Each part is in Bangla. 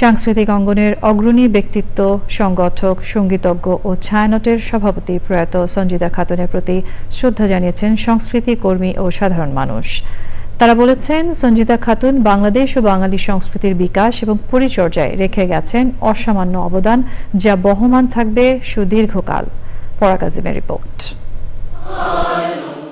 সাংস্কৃতিক অঙ্গনের অগ্রণী ব্যক্তিত্ব, সংগঠক, সঙ্গীতজ্ঞ ও ছায়ানটের সভাপতি প্রয়াত সঞ্জিদা খাতুনের প্রতি শ্রদ্ধা জানিয়েছেন সংস্কৃতি কর্মী ও সাধারণ মানুষ। তারা বলেছেন, সঞ্জিতা খাতুন বাংলাদেশ ও বাঙালি সংস্কৃতির বিকাশ এবং পরিচর্যায় রেখে গেছেন অসামান্য অবদান যা বহমান থাকবে সুদীর্ঘকাল। পরাকাজিমের রিপোর্ট।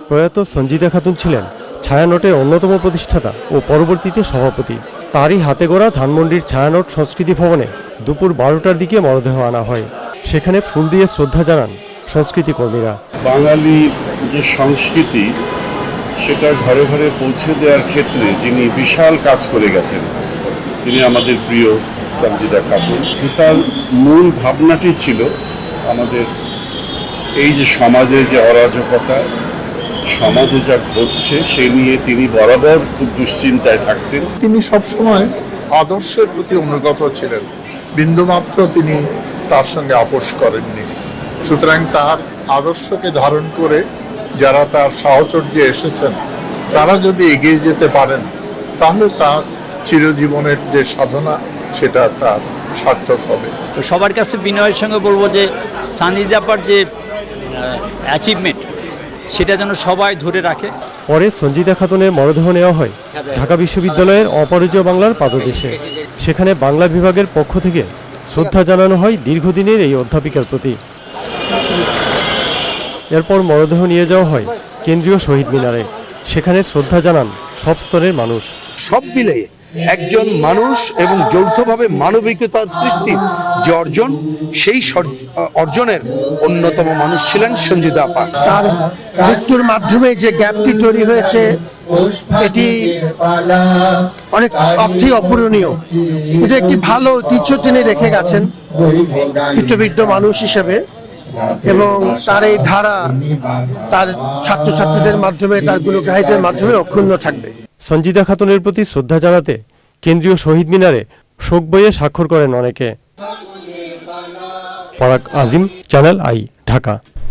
প্রয়াত সঞ্জিদা খাতুন ছিলেন ছায়ানটের অন্যতম প্রতিষ্ঠাতা ও পরবর্তীতে সভাপতি। তারই হাতে গড়া ধানমন্ডির ছায়ানট সংস্কৃতি ভবনে দুপুর বারোটার দিকে মরদেহ আনা হয়। সেখানে ফুল দিয়ে শ্রদ্ধা জানান সংস্কৃতি কর্মীরা। বাঙালির যে সংস্কৃতি, সেটা ঘরে ঘরে পৌঁছে দেওয়ার ক্ষেত্রে যিনি বিশাল কাজ করে গেছেন, তিনি আমাদের প্রিয় সঞ্জিদা খাতুন। তার মূল ভাবনাটি ছিল আমাদের এই যে সমাজে যে অরাজকতা সমাজে যা ঘটছে সে নিয়ে তিনি বরাবর খুব দুশ্চিন্তায় থাকতেন। তিনি সবসময় আদর্শের প্রতি অনুগত ছিলেন। বিন্দুমাত্র তিনি তার সঙ্গে আপোষ করেননি। সুতরাং তার আদর্শকে ধারণ করে যারা তার সাহচর্যে এসেছেন তারা যদি এগিয়ে যেতে পারেন তাহলে তার চিরজীবনের যে সাধনা সেটা তার সার্থক হবে। তো সবার কাছে বিনয়ের সঙ্গে বলব যে সানিদাপার যে অ্যাচিভমেন্ট সেটা যেন সবাই ধরে রাখে। পরে সঞ্জিদা খাতুনের মরদেহ নেওয়া হয় ঢাকা বিশ্ববিদ্যালয়ের অপরাজয় বাংলার পাদদেশে। সেখানে বাংলা বিভাগের পক্ষ থেকে শ্রদ্ধা জানানো হয় দীর্ঘদিনের এই অধ্যাপিকার প্রতি। এরপর মরদেহ নিয়ে যাওয়া হয় কেন্দ্রীয় শহীদ মিনারে। সেখানে শ্রদ্ধা জানান সব স্তরের মানুষ। সব মিলে একজন মানুষ এবং যৌথভাবে মানবিকতার সৃষ্টি, যে অর্জন, সেই অর্জনের অন্যতম মানুষ ছিলেন সঞ্জিতা আপা তার মৃত্যুর মাধ্যমে যে গ্যাপটি তৈরি হয়েছে, এটি অনেক অর্থেই অপূরণীয়। এটা একটি ভালো ঐতিহ্য তিনি রেখে গেছেন পিতৃবিদ্য মানুষ হিসেবে, এবং তার এই ধারা তার ছাত্রছাত্রীদের মাধ্যমে, তার গুণগ্রাহীদের মাধ্যমে অক্ষুণ্ণ থাকবে। সঞ্জিদা খাতুনের প্রতি শ্রদ্ধা জানাতে কেন্দ্রীয় শহীদ মিনারে শোক বইয়ে স্বাক্ষর করেন অনেকে। পরাগ আজিম চ্যানেল আই ঢাকা।